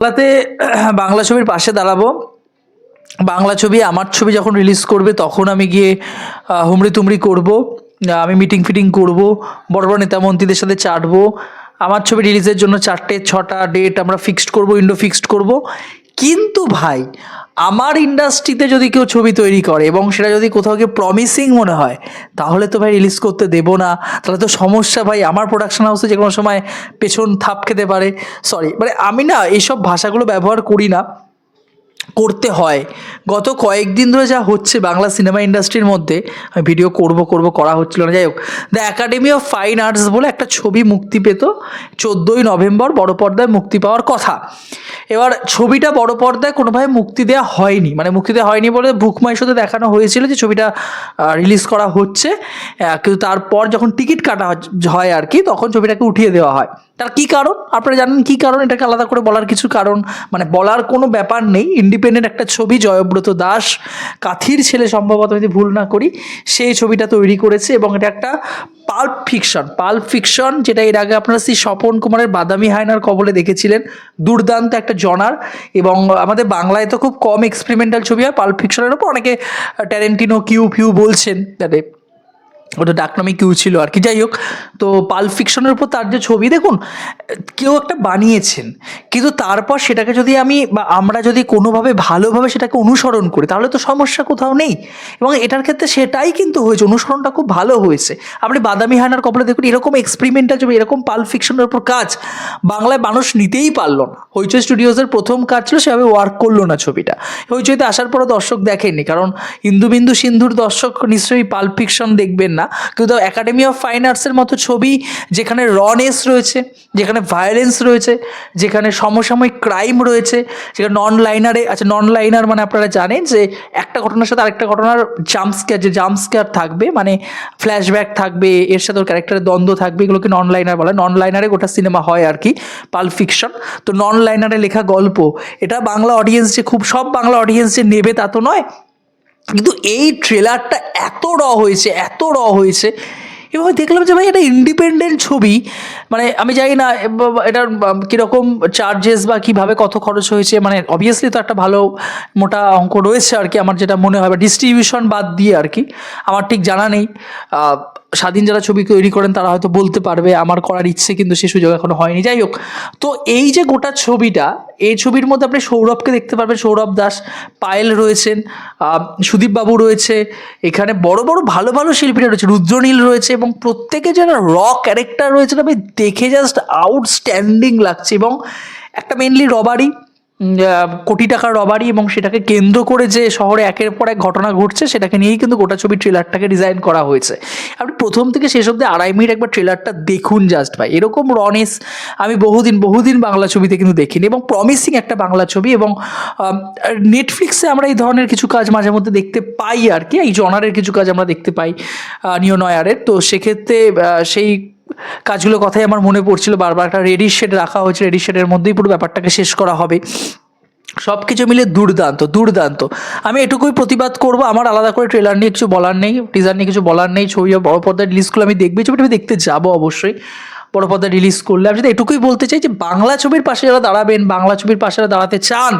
বাংলাতে বাংলা ছবির পাশে দাঁড়াবো। বাংলা ছবি আমার ছবি যখন রিলিজ করবে, তখন আমি গিয়ে হুমড়ি তুমড়ি করব আমি মিটিং ফিটিং করব, বড় বড় নেতা মন্ত্রীদের সাথে চাটবো। আমার ছবি রিলিজের জন্য চারটে, ছটা ডেট আমরা ফিক্সড করব উইন্ডো ফিক্সড করব। কিন্তু ভাই, আমার ইন্ডাস্ট্রিতে যদি কেউ ছবি তৈরি করে এবং সেটা যদি কোথাও গিয়ে প্রমিসিং মনে হয়, তাহলে তো ভাই রিলিজ করতে দেব না। তাহলে তো সমস্যা ভাই, আমার প্রোডাকশন হাউসে যে কোনো সময় পেছন থাপ খেতে পারে। সরি মানে আমি না এইসব ভাষাগুলো ব্যবহার করি না। করতে হয়। গত কয়েকদিন ধরে যা হচ্ছে বাংলা সিনেমা ইন্ডাস্ট্রির মধ্যে, আমি ভিডিও করব করব, করা হচ্ছিল না। যাই হোক the academy of fine arts বলে একটা ছবি মুক্তি পেত, চোদ্দোই নভেম্বর বড় পর্দায় মুক্তি পাওয়ার কথা। এবার ছবিটা বড় পর্দায় কোনোভাবে মুক্তি দেওয়া হয়নি মানে মুক্তি দেওয়া হয়নি বলে বুকমাই শোতে দেখানো হয়েছিল যে ছবিটা রিলিজ করা হচ্ছে। কিন্তু তারপর যখন টিকিট কাটা হয়- আর কি, তখন ছবিটাকে উঠিয়ে দেওয়া হয়। তার কি কারণ? আপনারা জানেন কি কারণ? এটাকে আলাদা করে বলার কিছু কারণ? মানে বলার কোনো ব্যাপার নেই। ইন্ডিপেন্ডেন্ট একটা ছবি, জয়ব্রত দাস, কাথির ছেলে সম্ভবত যদি ভুল না করি, সেই ছবিটা তৈরি করেছে এবং এটা একটা পাল্প ফিকশন পাল্প ফিকশন যেটা এর আগে আপনারা শ্রী স্বপন কুমারের বাদামি হায়নার কবলে দেখেছিলেন, দুর্দান্ত একটা জনার এবং আমাদের বাংলায় তো খুব কম এক্সপেরিমেন্টাল ছবি হয়, পাল্প ফিকশনের ওপর অনেকে ট্যারেন্টিনো কিউ ফিউ বলছেন তাদের ওটা ডাকনামে কিউ ছিল আর কি। যাই হোক, তো পাল ফিকশনের উপর তার যে ছবি, দেখুন, কেউ একটা বানিয়েছেন, কিন্তু তারপর সেটাকে যদি আমি বা আমরা যদি কোনোভাবে ভালোভাবে সেটাকে অনুসরণ করি, তাহলে তো সমস্যা কোথাও নেই। এবং এটার ক্ষেত্রে সেটাই কিন্তু হয়েছে, অনুসরণটা খুব ভালো হয়েছে। আপনি বাদামি হানার কপালে দেখুন, এরকম এক্সপেরিমেন্টাল ছবি এরকম পাল ফিকশনের উপর কাজ বাংলায় মানুষ নিতেই পারল না। হইচই স্টুডিওজের প্রথম কাজ ছিল সেভাবে ওয়ার্ক করল না ছবিটা। হইচইতে আসার পরও দর্শক দেখেননি, কারণ ইন্দুবিন্দু সিন্ধুর দর্শক নিশ্চয়ই পাল ফিকশন দেখবেন না। কিন্তু একাডেমি অফ ফাইন আর্টসের মতো ছবি যেখানে রনেস রয়েছে, যেখানে ভায়োলেন্স রয়েছে, যেখানে সমসাময়িক ক্রাইম রয়েছে, যেখানে নন লাইনারে আচ্ছা নন লাইনার মানে আপনারা জানেন যে একটা ঘটনার সাথে আরেকটা ঘটনার জাম্প স্কেয়ার যে জাম্প স্কেয়ার থাকবে মানে ফ্ল্যাশব্যাক থাকবে, এর সাথে ওর ক্যারেক্টারের দ্বন্দ্ব থাকবে, এগুলোকে নন লাইনার বলে। নন লাইনারে গোটা সিনেমা হয় আর কি পাল ফিকশন তো নন লাইনারে লেখা গল্প, এটা বাংলা অডিয়েন্স যে, খুব, সব বাংলা অডিয়েন্স যে নেবে তা তো নয়, কিন্তু এই ট্রেলারটা এত র হয়েছে এত র হয়েছে। এবং দেখলাম যে ভাই এটা ইন্ডিপেন্ডেন্ট ছবি। মানে আমি জানি না এটার কীরকম চার্জেস বা কীভাবে কত খরচ হয়েছে মানে অবভিয়াসলি তো একটা ভালো মোটা অঙ্ক রয়েছে আর কি আমার যেটা মনে হয় ডিস্ট্রিবিউশন বাদ দিয়ে আর কি আমার ঠিক জানা নেই। স্বাধীন যারা ছবি তৈরি করেন তারা হয়তো বলতে পারবে আমার করার ইচ্ছে কিন্তু সে সুযোগ এখনও হয়নি। যাই হোক তো এই যে গোটা ছবিটা এই ছবির মধ্যে আপনি সৌরভকে দেখতে পারবেন সৌরভ দাস পায়েল রয়েছেন আহ, সুদীপ বাবু রয়েছে এখানে বড় বড় ভালো ভালো শিল্পীরা রয়েছে রুদ্রনীল রয়েছে এবং প্রত্যেকে যারা র ক্যারেক্টার রয়েছে আমি দেখে জাস্ট আউটস্ট্যান্ডিং লাগছে এবং একটা মেনলি রবারি কোটি টাকার রবারি এবং সেটাকে কেন্দ্র করে যে শহরে একের পর এক ঘটনা ঘটছে সেটাকে নিয়েই কিন্তু গোটা ছবি ট্রেলারটাকে ডিজাইন করা হয়েছে। আপনি প্রথম থেকে শেষ অব্দি আড়াই মিনিট একবার ট্রেলারটা দেখুন জাস্ট ভাই। এরকম রনেস আমি বহুদিন বহুদিন বাংলা ছবিতে কিন্তু দেখিনি এবং প্রমিসিং একটা বাংলা ছবি এবং নেটফ্লিক্সে আমরা এই ধরনের কিছু কাজ মাঝে মধ্যে দেখতে পাই আর কি। এই জনারের কিছু কাজ আমরা দেখতে পাই আহ, নিও নয়ারের। তো সেক্ষেত্রে সেই কাজগুলো কথাই আমার মনে পড়ছিল, বারবার একটা রেডি শেড রাখা হয়েছে রেডি শেডের মধ্যেই পুরো ব্যাপারটাকে শেষ করা হবে। সব কিছু মিলে দুর্দান্ত দুর্দান্ত। আমি এটুকুই প্রতিবাদ করব, আমার আলাদা করে ট্রেলার নিয়ে কিছু বলার নেই টিজার নিয়ে কিছু বলার নেই, ছবি বড় পর্দার রিলিজগুলো আমি দেখবি ছবিটা আমি দেখতে যাব অবশ্যই। বড় পর্দায় রিলিজ করলে। আমি শুধু এটুকুই বলতে চাই যে বাংলা ছবির পাশে যারা দাঁড়াবেন, বাংলা ছবির পাশে যারা দাঁড়াতে চান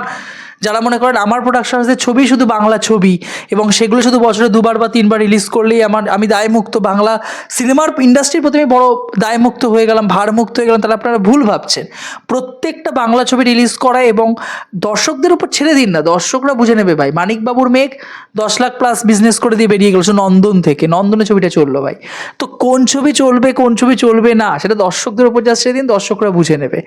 যারা মনে করেন আমার প্রোডাকশন হাউসের ছবি শুধু বাংলা ছবি এবং সেগুলো শুধু বছরে দুবার বা তিনবার রিলিজ করলেই আমার, আমি দায়মুক্ত। বাংলা সিনেমার ইন্ডাস্ট্রির প্রতি আমি বড় দায়মুক্ত হয়ে গেলাম, ভারমুক্ত হয়ে গেলাম, তাহলে আপনারা ভুল ভাবছেন। প্রত্যেকটা বাংলা ছবি রিলিজ করা এবং দর্শকদের উপর ছেড়ে দিন না, দর্শকরা বুঝে নেবে ভাই। মানিকবাবুর মেঘ দশ লাখ প্লাস বিজনেস করে দিয়ে বেরিয়ে গেল নন্দন থেকে। নন্দনে ছবিটা চলল ভাই। তো কোন ছবি চলবে, কোন ছবি চলবে না, সেটা দর্শকদের উপর যা ছেড়ে দিন, দর্শকরা বুঝে নেবে।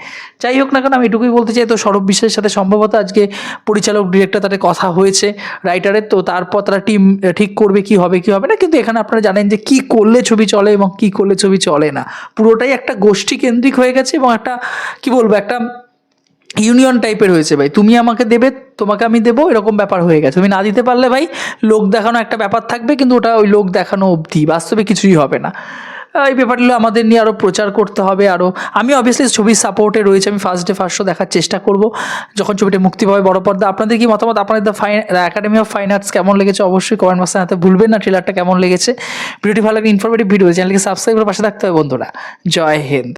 যাই হোক না কেন, আমি এটুকুই বলতে চাই, তো সৌরভ বিশ্বাসের সাথে সম্ভবত আজকে পরিচালক ডিরেক্টর তাদের কথা হয়েছে রাইটারের তো তারপর তারা টিম ঠিক করবে কি হবে কি হবে না, কিন্তু এখানে আপনারা জানেন যে কি করলে ছবি চলে এবং কি করলে ছবি চলে না। পুরোটাই একটা গোষ্ঠী কেন্দ্রিক হয়ে গেছে এবং একটা, কি বলব, একটা ইউনিয়ন টাইপের হয়েছে ভাই। তুমি আমাকে দেবে, তোমাকে আমি দেবো, এরকম ব্যাপার হয়ে গেছে। তুমি না দিতে পারলে ভাই, লোক দেখানো একটা ব্যাপার থাকবে, কিন্তু ওটা ওই লোক দেখানো অবধি, বাস্তবে কিছুই হবে না। এই ব্যাপারগুলো আমাদের নিয়ে আরও প্রচার করতে হবে আরও আমি অবভিয়াসলি ছবির সাপোর্টে রয়েছে, আমি ফার্স্ট ডে ফার্স্ট শো দেখার চেষ্টা করব, যখন ছবিটা মুক্তি পাবে বড় পর্দা। আপনাদের কি মতামত? আপনাদের the fine academy of fine arts কেমন লেগেছে? অবশ্যই কমেন্ট বক্সে জানাতে ভুলবেন না ট্রেলারটা কেমন লেগেছে? ভিডিওটি ভালো লাগলে ইনফরমেটিভ ভিডিও চ্যানেলকে সাবস্ক্রাইব করে পাশে থাকতে হবে বন্ধুরা। জয় হিন্দ।